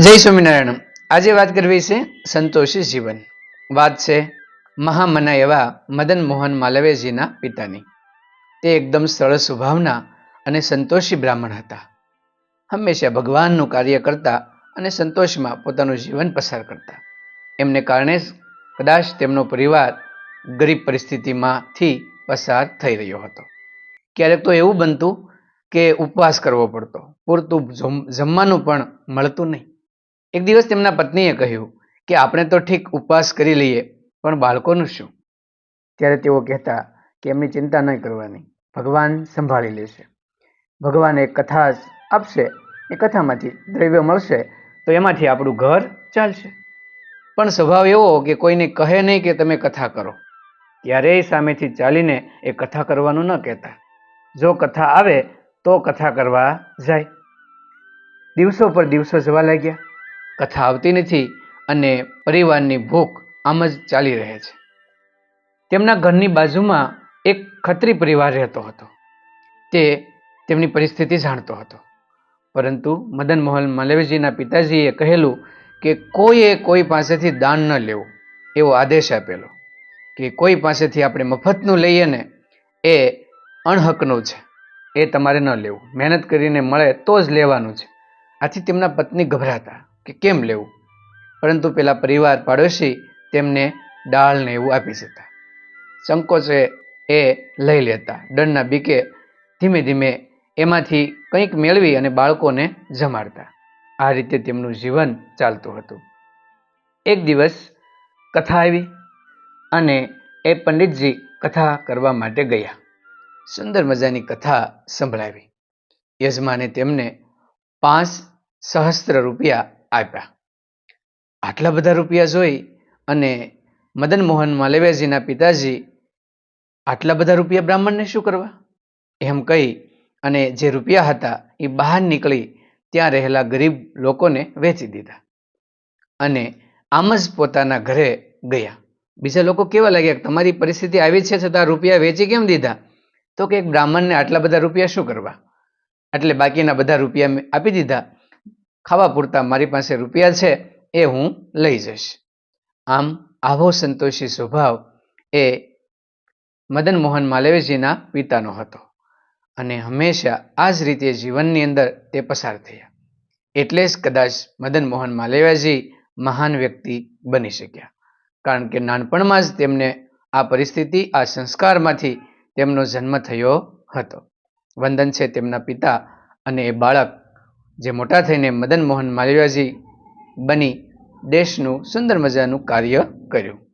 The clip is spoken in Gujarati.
જય સ્વામિનારાયણ. આજે વાત કરવી છે સંતોષી જીવન. વાત છે મહામના એવા મદન મોહન માલવેજીના પિતાની. તે એકદમ સરળ સ્વભાવના અને સંતોષી બ્રાહ્મણ હતા. હંમેશા ભગવાનનું કાર્ય કરતા અને સંતોષમાં પોતાનું જીવન પસાર કરતા. એમને કારણે કદાચ તેમનો પરિવાર ગરીબ પરિસ્થિતિમાંથી પસાર થઈ રહ્યો હતો. ક્યારેક તો એવું બનતું કે ઉપવાસ કરવો પડતો. પૂરતું જમવાનું પણ મળતું નહીં. એક દિવસ તેમના પત્નીએ કહ્યું કે, આપણે તો ઠીક ઉપવાસ કરી લઈએ, પણ બાળકોનું શું? ત્યારે તેઓ કહેતા કે, એમની ચિંતા નહીં કરવાની, ભગવાન સંભાળી લેશે. ભગવાન એક કથા આપશે, એ કથામાંથી દ્રવ્ય મળશે, તો એમાંથી આપણું ઘર ચાલશે. પણ સ્વભાવ એવો કે કોઈને કહે નહીં કે તમે કથા કરો. ક્યારેય સામેથી ચાલીને એ કથા કરવાનું ન કહેતા. જો કથા આવે, તો કથા કરવા જાય. દિવસો પર દિવસો જવા લાગ્યા. કથા આવતી નથી અને પરિવારની ભૂખ આમ જ ચાલી રહે છે. તેમના ઘરની બાજુમાં એક ખત્રી પરિવાર રહેતો હતો. તે તેમની પરિસ્થિતિ જાણતો હતો. પરંતુ મદન મોહન માલવીજીના પિતાજીએ કહેલું કે કોઈએ કોઈ પાસેથી દાન ન લેવું. એવો આદેશ આપેલો કે કોઈ પાસેથી આપણે મફતનું લઈએ ને, એ અણહકનું છે. એ તમારે ન લેવું. મહેનત કરીને મળે તો જ લેવાનું છે. આથી તેમના પત્ની ગભરાતા. કે કેમ લેવું? પરંતુ પેલા પરિવાર પાડોશી તેમને દાળ ને એવું આપી જતા સંકોચે એ લઈ લેતા ડરના બીકે ધીમે ધીમે એમાંથી કંઈક મેળવી અને બાળકોને જમાડતા. આ રીતે તેમનું જીવન ચાલતું હતું. એક દિવસ કથા આવી અને એ પંડિતજી કથા કરવા માટે ગયા. સુંદર મજાની કથા સંભળાવી. યજમાને તેમને પાંચ સહસ્ત્ર રૂપિયા આપ્યા. આટલા બધા રૂપિયા જોઈ અને મદન મોહન માલવ્યાજીના પિતાજી આટલા બધા રૂપિયા બ્રાહ્મણને શું કરવા? એમ કહી અને જે રૂપિયા હતા એ બહાર નીકળી ત્યાં રહેલા ગરીબ લોકોને વેચી દીધા. અને આમ જ પોતાના ઘરે ગયા. બીજા લોકો કેવા લાગ્યા કે તમારી પરિસ્થિતિ આવી છે છતાં રૂપિયા વેચી કેમ દીધા? તો કે એક બ્રાહ્મણને આટલા બધા રૂપિયા શું કરવા? એટલે બાકીના બધા રૂપિયા આપી દીધા. ખાવા પૂરતા મારી પાસે રૂપિયા છે એ હું લઈ જઈશ. આમ આવો સંતોષી સ્વભાવ એ મદન મોહન માલવીયજીના પિતાનો હતો અને હંમેશા આ જ રીતે જીવનની અંદર તે પસાર થયા. એટલે જ કદાચ મદન મોહન માલવીયાજી મહાન વ્યક્તિ બની શક્યા. કારણ કે નાનપણમાં જ તેમને આ પરિસ્થિતિ, આ સંસ્કારમાંથી તેમનો જન્મ થયો હતો. વંદન છે તેમના પિતા અને એ બાળક જે મોટા થઈને મદન મોહન માલવીયાજી બની દેશનું સુંદર મજાનું કાર્ય કર્યું.